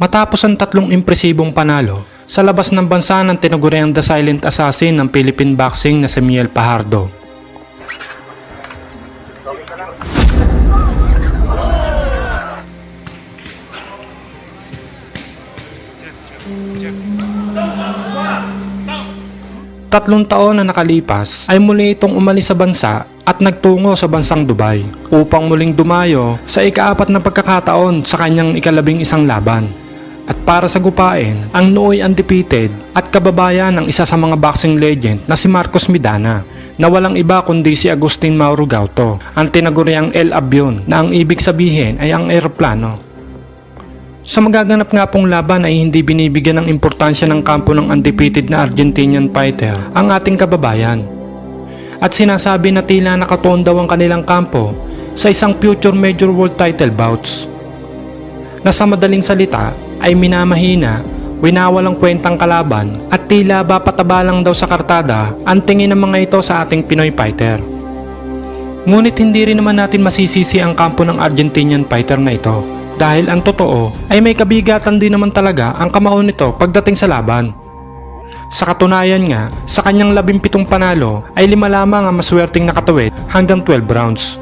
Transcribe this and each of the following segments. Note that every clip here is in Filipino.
Matapos ang tatlong impresibong panalo, sa labas ng bansa ng tinaguriang The Silent Assassin ng Philippine Boxing na si Miel Pajardo. Tatlong taon na nakalipas ay muli itong umalis sa bansa at nagtungo sa bansang Dubai upang muling dumayo sa ikaapat na pagkakataon sa kanyang ikalabing isang laban. At para sa gupain, ang nooy undefeated at kababayan ng isa sa mga boxing legend na si Marcos Midana na walang iba kundi si Agustin Mauro Gauto, ang tinaguriang El Avion na ang ibig sabihin ay ang eroplano. Sa magaganap nga pong laban ay hindi binibigyan ng importansya ng kampo ng undefeated na Argentinian fighter ang ating kababayan. At sinasabi na tila nakatuon daw ang kanilang kampo sa isang future major world title bouts. Na sa madaling salita ay minamahina, winawalang kwentang kalaban at tila ba pataba lang daw sa kartada ang tingin ng mga ito sa ating Pinoy fighter. Ngunit hindi rin naman natin masisisi ang kampo ng Argentinian fighter na ito dahil ang totoo ay may kabigatan din naman talaga ang kamao nito pagdating sa laban. Sa katunayan nga, sa kanyang labimpitong panalo ay lima lamang ang maswerteng nakatawid hanggang 12 rounds.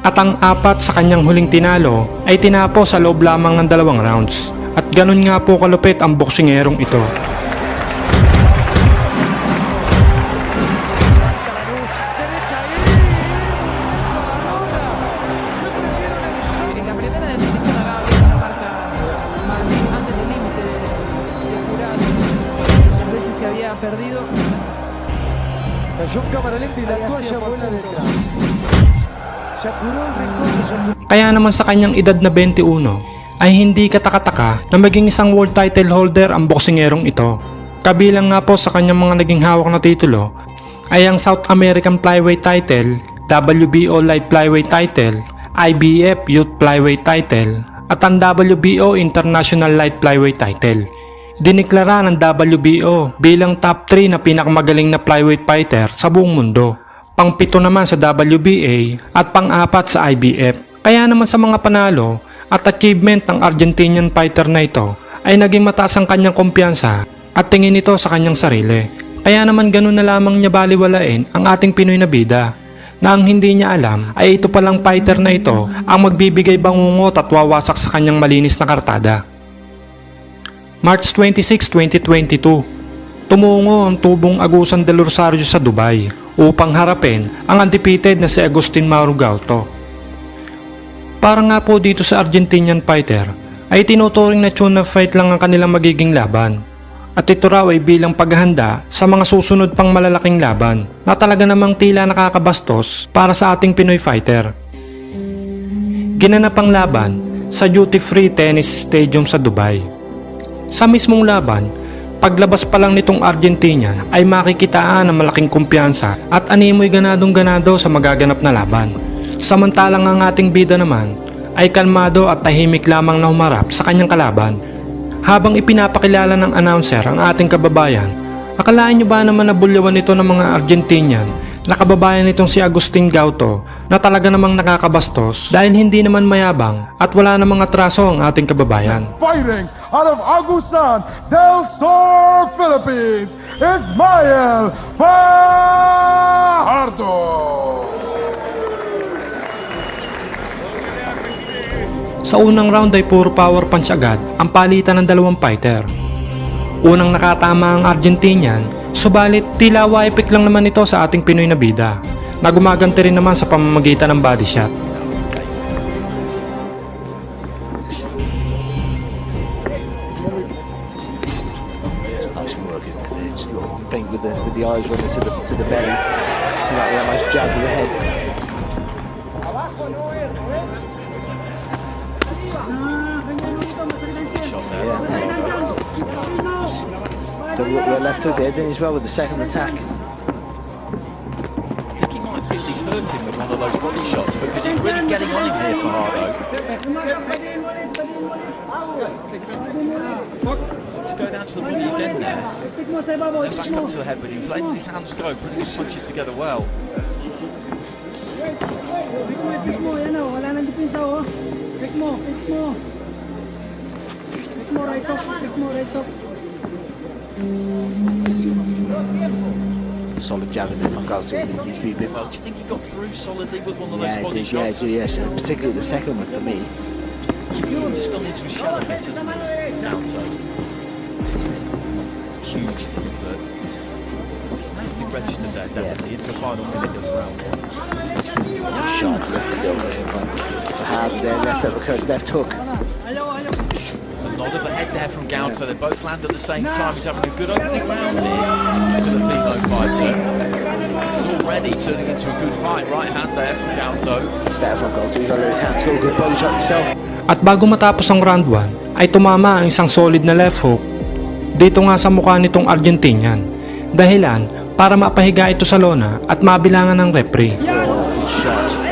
At ang apat sa kanyang huling tinalo ay tinapo sa loob lamang ng dalawang rounds. At ganun nga po kalupit ang boksingerong ito. Perdido, Cayó lenta y la toalla vuela detrás. Kaya naman sa kanyang edad na 21 ay hindi katakataka na maging isang world title holder ang boksingerong ito. Kabilang nga po sa kanyang mga naging hawak na titulo ay ang South American Flyweight title, WBO Light Flyweight title, IBF Youth Flyweight title, at ang WBO International Light Flyweight title. Diniklara ng WBO bilang top 3 na pinakamagaling na flyweight fighter sa buong mundo. Pang-pito naman sa WBA at pang-apat sa IBF. Kaya naman sa mga panalo at achievement ng Argentinian fighter na ito ay naging mataas ang kanyang kumpiyansa at tingin nito sa kanyang sarili. Kaya naman ganun na lamang niya baliwalain ang ating Pinoy na bida na ang hindi niya alam ay ito palang fighter na ito ang magbibigay bangungot at wawasak sa kanyang malinis na kartada. March 26, 2022 Tumungo ang tubong Agusan del Rosario sa Dubai upang harapin ang undefeated na si Agustin Mauro Gauto. Para nga po dito sa Argentinian fighter ay tinuturing na tune fight lang ang kanilang magiging laban. At ito raw ay bilang paghahanda sa mga susunod pang malalaking laban na talaga namang tila nakakabastos para sa ating Pinoy fighter. Ginanap ang laban sa Duty Free Tennis Stadium sa Dubai. Sa mismong laban, paglabas pa lang nitong Argentinian ay makikitaan ng malaking kumpiyansa at animoy ganadong ganado sa magaganap na laban. Samantalang ang ating bida naman ay kalmado at tahimik lamang na humarap sa kanyang kalaban. Habang ipinapakilala ng announcer ang ating kababayan, akalain nyo ba naman na bulyawan ito ng mga Argentinian na kababayan nitong si Agustin Gauto na talaga namang nakakabastos dahil hindi naman mayabang at wala namang atraso ang ating kababayan. fighting out of Agusan del Sur, Philippines, Ismael Fajardo. Sa unang round ay puro power punch agad ang palitan ng dalawang fighter. Unang nakatama ang Argentinian, subalit tila waipik lang naman ito sa ating Pinoy na bida, na gumaganti rin naman sa pamamagitan ng body shot. Left there, didn't as well with the second attack. I think he might feel he's with one of those body shots because he's really getting on him here, Fajardo. To go down to the body again there. Then back up to the head, but he was letting his hands go, putting his punches together well. Pick mo, yan o. Wala nang depensa o. Pick mo, pick mo. Solid jab in there from Galto. He's been a bit Well, do you think he got through solidly with one of Yeah, it body is, yeah, shots? it is, yes, and particularly the second one for me. He's just gone into a bit, hasn't he? Down toe. Huge hit, but something registered there, definitely. Into the final minute of round one. Sharp left over there from Hard there, left uppercut, left hook. So nod of the head there from Gauto. They both land at the same time. He's having a good opening round here for the Pino fighter. This is already turning into a good fight. Right hand there from Gauto. Better from Galto, he's got his hand good body shot himself. At bago matapos ang round 1 ay tumama ang isang solid na left hook dito nga sa mukha nitong Argentinian. Dahilan para mapahiga ito sa lona at mabilangan ng referee. Shot.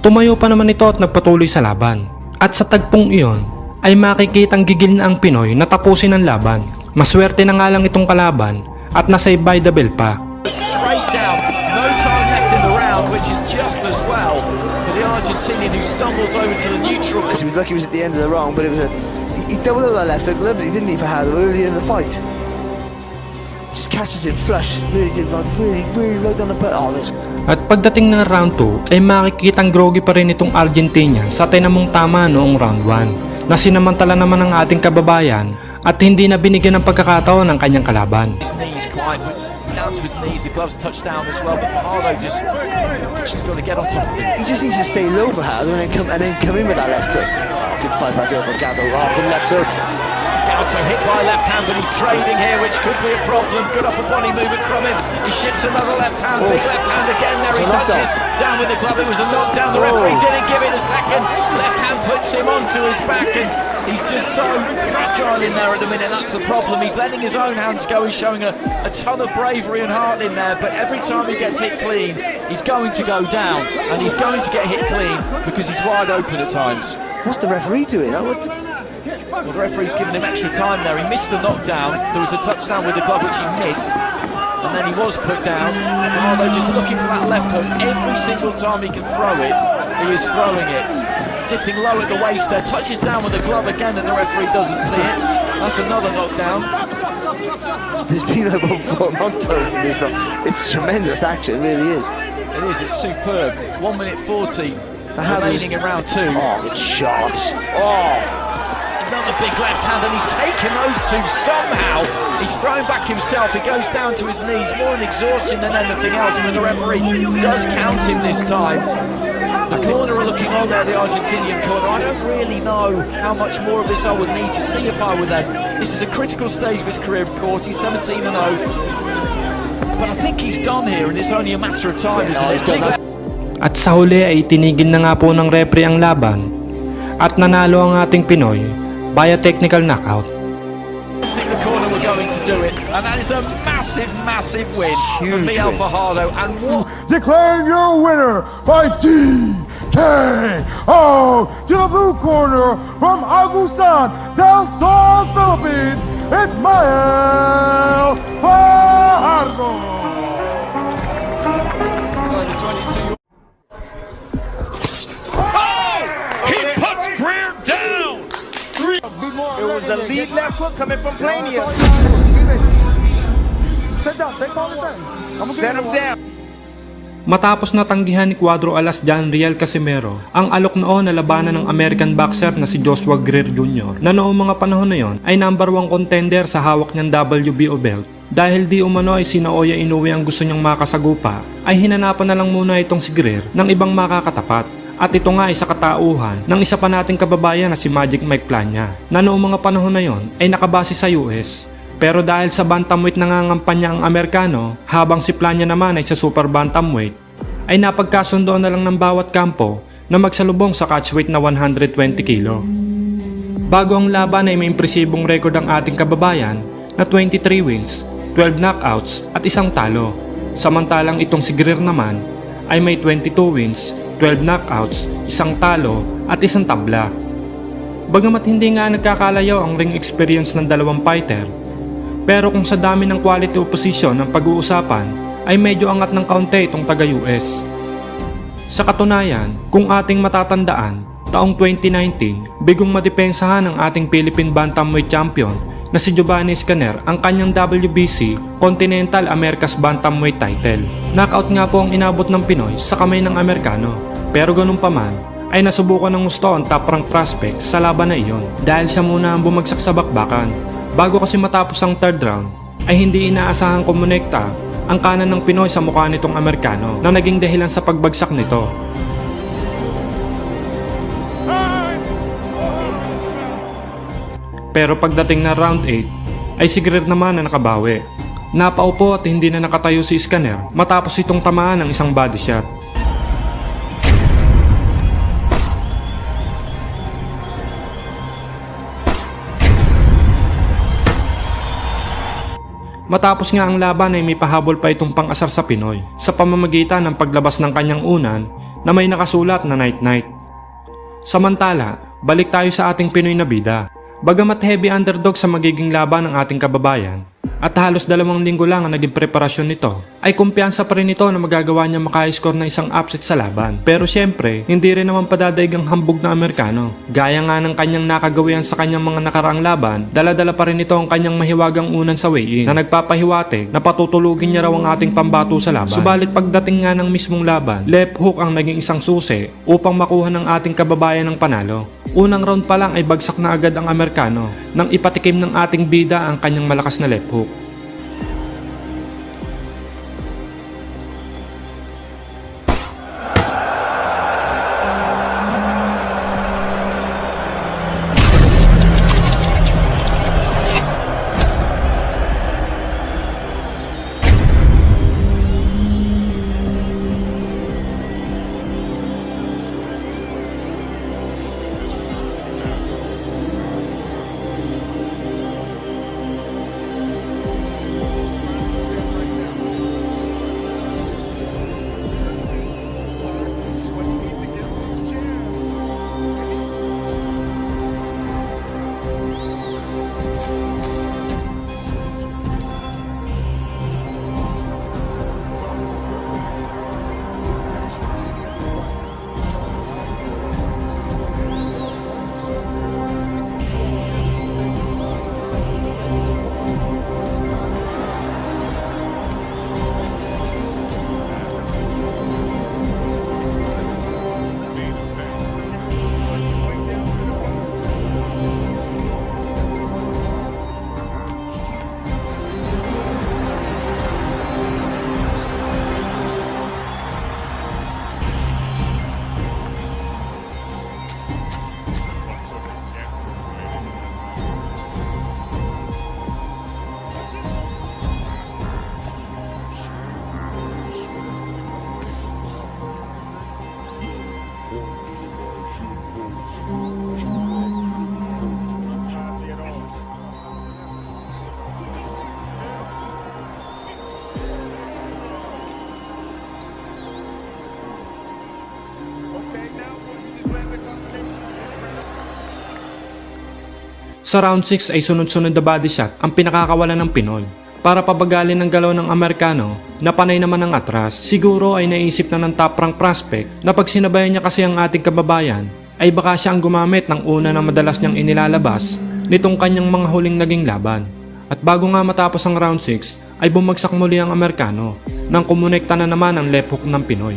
Tumayo pa naman ito at nagpatuloy sa laban. At sa tagpong iyon ay makikitang gigil na ang Pinoy na tapusin ang laban. Maswerte na nga lang itong kalaban at nasa by the bell pa. straight down. No time left in the round, which is just as well for the Argentinian who stumbles over to the neutral. He was lucky he was at the end of the round, but it was a. He, doubled up that left hook, lovely, didn't he, for in the fight? Just catches him flush, really did run, really, really right on the butt. Oh, this. At pagdating ng round 2 ay makikitang groggy pa rin itong Argentinian sa tinamong tama noong round 1 na sinamantala naman ng ating kababayan at hindi na binigyan ng pagkakataon ng kanyang kalaban. His knees down to his knees. The gloves touch down as well, but Fajardo just just got to get on top of him. He just needs to stay low for Hado and then come and then come in with that left hook. Good fight back there from Gato. Oh, good left hook. Gauto hit by left hand, but he's trading here, which could be a problem. Good upper body movement from him. He shifts another left hand, big left hand again. There he It's knockdown. touches down with the glove. It was a knockdown. The referee Oh. didn't give it a second. Left hand puts him onto his back, and he's just so fragile in there at the minute. That's the problem. He's letting his own hands go. He's showing a, a ton of bravery and heart in there, but every time he gets hit clean, he's going to go down, and he's going to get hit clean because he's wide open at times. What's the referee doing? I would, Well, the referee's given him extra time there. He missed the knockdown. There was a touchdown with the glove which he missed. And then he was put down. Fajardo just looking for that left hook. Every single time he can throw it, he is throwing it. Dipping low at the waist there. Touches down with the glove again and the referee doesn't see it. That's another knockdown. there's been about four knockdowns in this round. It's tremendous action, it really is. It is. It's superb. 1 minute 40 Fajardo's- remaining in round two. Oh, good shots. Oh, Another big left hand, and he's taken those two somehow. He's thrown back himself. He goes down to his knees, more in exhaustion than anything else. But the referee does count him this time. The corner are looking on there, the Argentinian corner. I don't really know how much more of this I would need to see if I were them. This is a critical stage of his career, of course. He's 17 and 0. But I think he's done here, and it's only a matter of time, isn't it? Big At sa huli ay tinigil na nga po ng referee ang laban at nanalo ang ating Pinoy via technical knockout. I think the corner were going to do it, and that is a massive, massive win for Huge Miguel. Fajardo. And what Declaring your winner by TKO to the blue corner from Agusan del Sol, Philippines. It's Mael A lead left hook coming from Plania. Sit down, take all the time. Set him down. Matapos natanggihan ni Cuadro Alas Jan Real Casimero ang alok noon na labanan ng American boxer na si Joshua Greer Jr. na noong mga panahon na yon ay number 1 contender sa hawak niyang WBO belt. Dahil di umano ay si Naoya Inoue ang gusto niyang makasagupa, ay hinanapan na lang muna itong si Greer ng ibang makakatapat. At ito nga ay sa katauhan ng isa pa nating kababayan na si Magic Mike Plania na noong mga panahon na yon ay nakabase sa US pero dahil sa bantamweight nangangampanya ang Amerikano, habang si Plania naman ay sa super bantamweight, ay napagkasundoan na lang ng bawat kampo na magsalubong sa catchweight na 120 kilo. Bago ang laban ay may impresibong record ang ating kababayan na 23 wins, 12 knockouts at isang talo. Samantalang itong si Greer naman ay may 22 wins, 12 knockouts, isang talo at isang tabla. Bagamat hindi nga nagkakalayo ang ring experience ng dalawang fighter, pero kung sa dami ng quality opposition ng pag-uusapan, ay medyo angat ng kaunti itong taga-US. Sa katunayan, kung ating matatandaan, taong 2019, bigong madepensahan ng ating Philippine Bantamweight Champion na si Giovanni Scaner ang kanyang WBC Continental Americas Bantamweight title. Knockout nga po ang inabot ng Pinoy sa kamay ng Amerikano. Pero ganun pa man, ay nasubukan ng gusto ang top rank prospect sa laban na iyon dahil siya muna ang bumagsak sa bakbakan. Bago kasi matapos ang third round, ay hindi inaasahang kumonekta ang kanan ng Pinoy sa mukha nitong Amerikano na naging dahilan sa pagbagsak nito. Pero pagdating na round 8, ay si Greer naman na nakabawi. Napaupo at hindi na nakatayo si Scanner matapos itong tamaan ng isang body shot. Matapos nga ang laban ay may pahabol pa itong pang-asar sa Pinoy sa pamamagitan ng paglabas ng kanyang unan na may nakasulat na night night. Samantala, balik tayo sa ating Pinoy na bida. Bagamat heavy underdog sa magiging laban ng ating kababayan, at halos dalawang linggo lang ang naging preparasyon nito, ay kumpiyansa pa rin ito na magagawa niya maka-score ng isang upset sa laban. Pero syempre, hindi rin naman padadaig ang hambog na Amerikano. Gaya nga ng kanyang nakagawian sa kanyang mga nakaraang laban, dala-dala pa rin ito ang kanyang mahiwagang unan sa weigh-in na nagpapahiwatig na patutulugin niya raw ang ating pambato sa laban. Subalit pagdating nga ng mismong laban, left hook ang naging isang susi upang makuha ng ating kababayan ng panalo. Unang round pa lang ay bagsak na agad ang Amerikano nang ipatikim ng ating bida ang kanyang malakas na left hook. Sa round 6 ay sunod-sunod na body shot ang pinakakawalan ng Pinoy. Para pabagalin ng galaw ng Amerikano na panay naman ang atras, siguro ay naisip na ng top rank prospect na pag sinabayan niya kasi ang ating kababayan, ay baka siya ang gumamit ng una na madalas niyang inilalabas nitong kanyang mga huling naging laban. At bago nga matapos ang round 6 ay bumagsak muli ang Amerikano nang kumonekta na naman ang left hook ng Pinoy.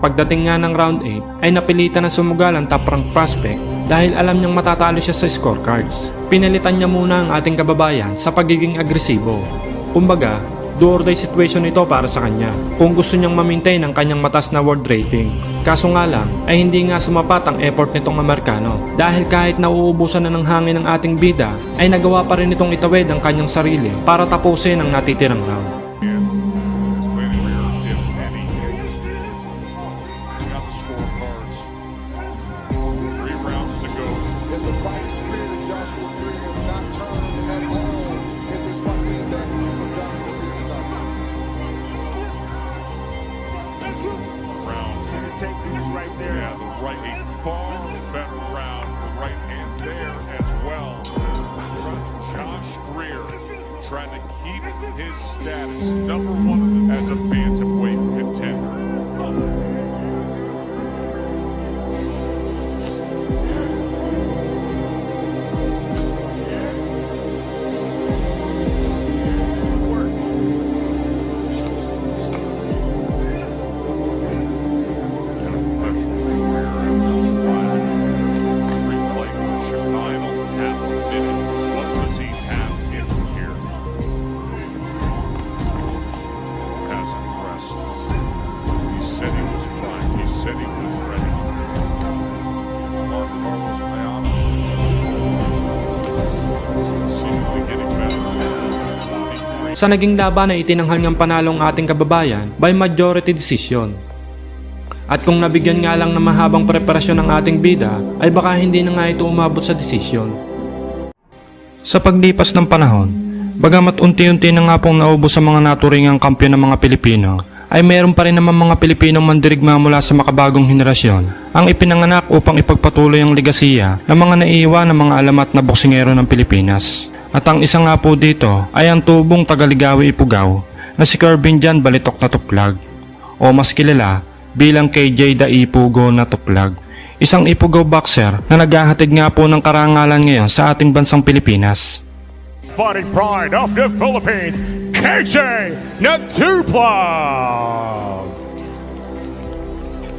Pagdating nga ng round 8 ay napilitan na sumugal ang top rank prospect dahil alam niyang matatalo siya sa scorecards. Pinalitan niya muna ang ating kababayan sa pagiging agresibo. Kumbaga, do or die situation ito para sa kanya kung gusto niyang ma-maintain ang kanyang matas na world rating. Kaso nga lang ay hindi nga sumapat ang effort nitong Amerikano dahil kahit nauubusan na ng hangin ang ating bida ay nagawa pa rin itong itawid ang kanyang sarili para tapusin ang natitirang round. Sa naging laban ay itinanghal niyang panalo ang ating kababayan by majority decision. At kung nabigyan nga lang ng mahabang preparasyon ng ating bida, ay baka hindi na nga ito umabot sa desisyon. Sa paglipas ng panahon, bagamat unti-unti na nga pong naubos sa mga naturingang kampiyon ng mga Pilipino, ay mayroon pa rin naman mga Pilipinong mandirigma mula sa makabagong henerasyon ang ipinanganak upang ipagpatuloy ang legasiya ng mga naiiwan ng mga alamat na boksingero ng Pilipinas. At ang isa nga po dito ay ang tubong Tagaligawi Ipugaw na si Kervin Jan Balitok na Tuplag o mas kilala bilang KJ da Ipugo na Tuplag. Isang Ipugaw boxer na naghahatid nga po ng karangalan ngayon sa ating bansang Pilipinas. fighting pride of the Philippines, KJ Natuplag!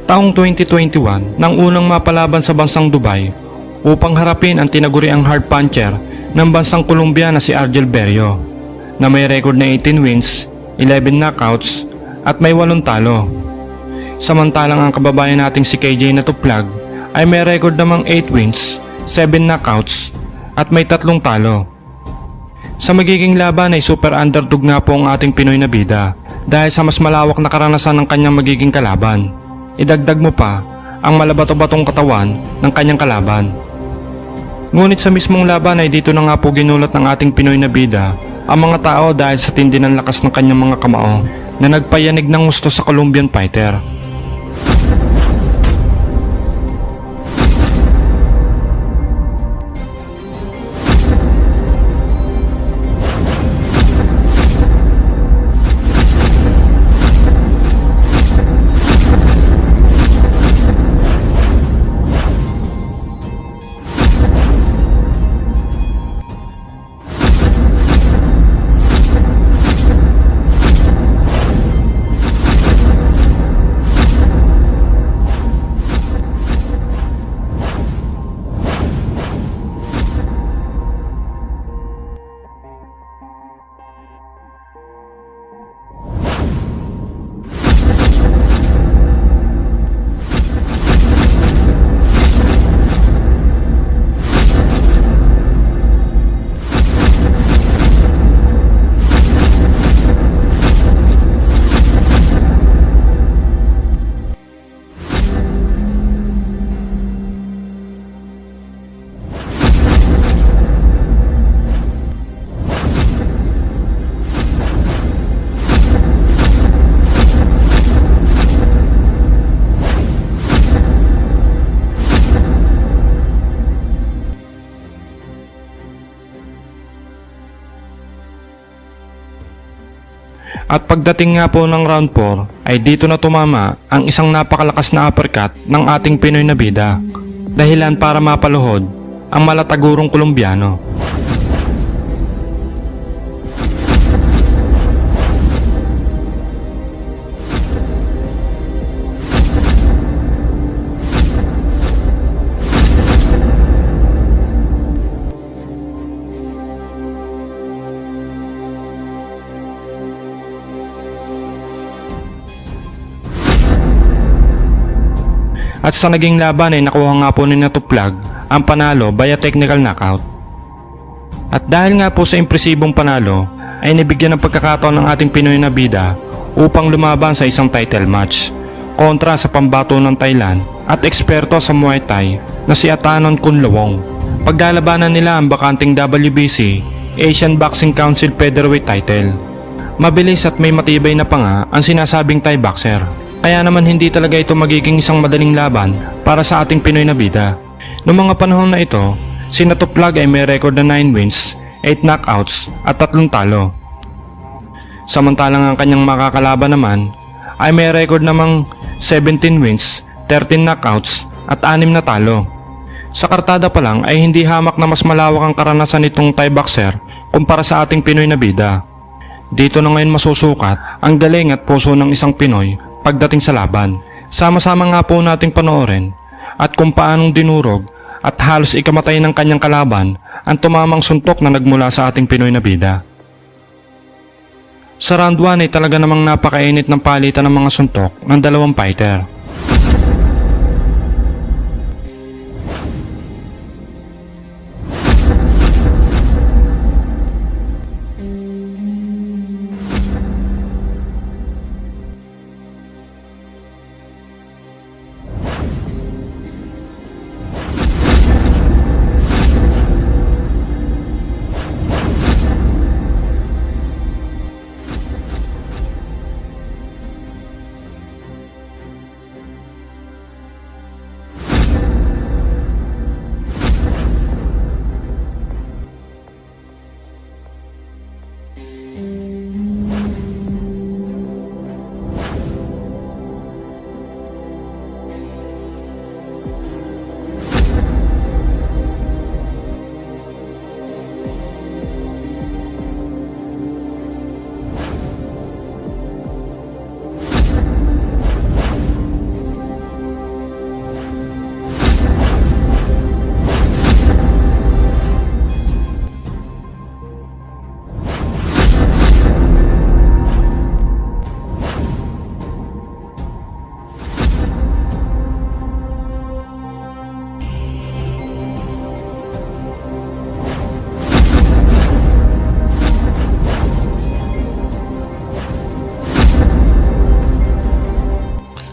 Taong 2021 nang unang mapalaban sa bansang Dubai upang harapin ang tinaguriang hard puncher ng bansang Colombia na si Argel Berrio na may record na 18 wins, 11 knockouts at may 8 talo. Samantalang ang kababayan nating si KJ na tuplag ay may record namang 8 wins, 7 knockouts at may 3 talo. Sa magiging laban ay super underdog nga po ang ating Pinoy na bida dahil sa mas malawak na karanasan ng kanyang magiging kalaban. Idagdag mo pa ang malabato-batong katawan ng kanyang kalaban. Ngunit sa mismong laban ay dito na nga po ginulat ng ating Pinoy na bida ang mga tao dahil sa tindi ng lakas ng kanyang mga kamao na nagpayanig ng gusto sa Colombian fighter. At pagdating nga po ng round 4 ay dito na tumama ang isang napakalakas na uppercut ng ating Pinoy na bida. Dahilan para mapaluhod ang malatagurong Kolombiano. At sa naging laban ay nakuha nga po ni Natuplag ang panalo via technical knockout. At dahil nga po sa impresibong panalo ay nabigyan ng pagkakataon ng ating Pinoy na bida upang lumaban sa isang title match kontra sa pambato ng Thailand at eksperto sa Muay Thai na si Atanon Kunlawong. Paglalabanan nila ang bakanting WBC Asian Boxing Council Featherweight title. Mabilis at may matibay na panga ang sinasabing Thai boxer. Kaya naman hindi talaga ito magiging isang madaling laban para sa ating Pinoy na bida. Noong mga panahon na ito, si Natuplag ay may record na 9 wins, 8 knockouts at 3 talo. Samantalang ang kanyang makakalaban naman ay may record namang 17 wins, 13 knockouts at 6 na talo. Sa kartada pa lang ay hindi hamak na mas malawak ang karanasan nitong Thai boxer kumpara sa ating Pinoy na bida. Dito na ngayon masusukat ang galing at puso ng isang Pinoy pagdating sa laban. Sama-sama nga po nating panoorin at kung paanong dinurog at halos ikamatay ng kanyang kalaban ang tumamang suntok na nagmula sa ating Pinoy na bida. Sa round 1 ay talaga namang napakainit ng palitan ng mga suntok ng dalawang fighter.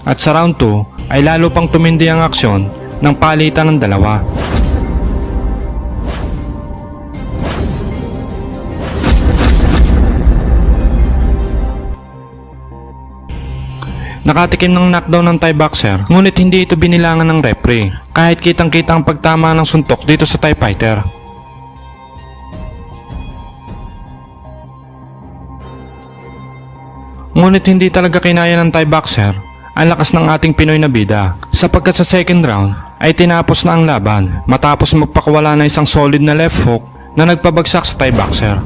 At sa round 2 ay lalo pang tumindi ang aksyon ng palitan ng dalawa. Nakatikim ng knockdown ng Thai boxer, ngunit hindi ito binilangan ng referee, kahit kitang-kita ang pagtama ng suntok dito sa Thai fighter. Ngunit hindi talaga kinaya ng Thai boxer ang lakas ng ating Pinoy na bida sapagkat sa second round ay tinapos na ang laban matapos magpakawala ng isang solid na left hook na nagpabagsak sa Thai boxer.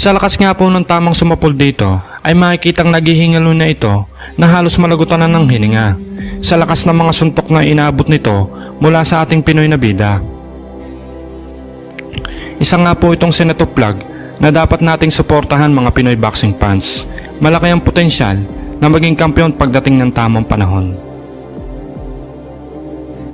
Sa lakas nga po ng tamang sumapol dito ay makikitang naghihingalo na ito na halos malagutan na ng hininga sa lakas ng mga suntok na inaabot nito mula sa ating Pinoy na bida. Isa nga po itong Senator Plug na dapat nating suportahan mga Pinoy boxing fans. Malaki ang potensyal na maging kampiyon pagdating ng tamang panahon.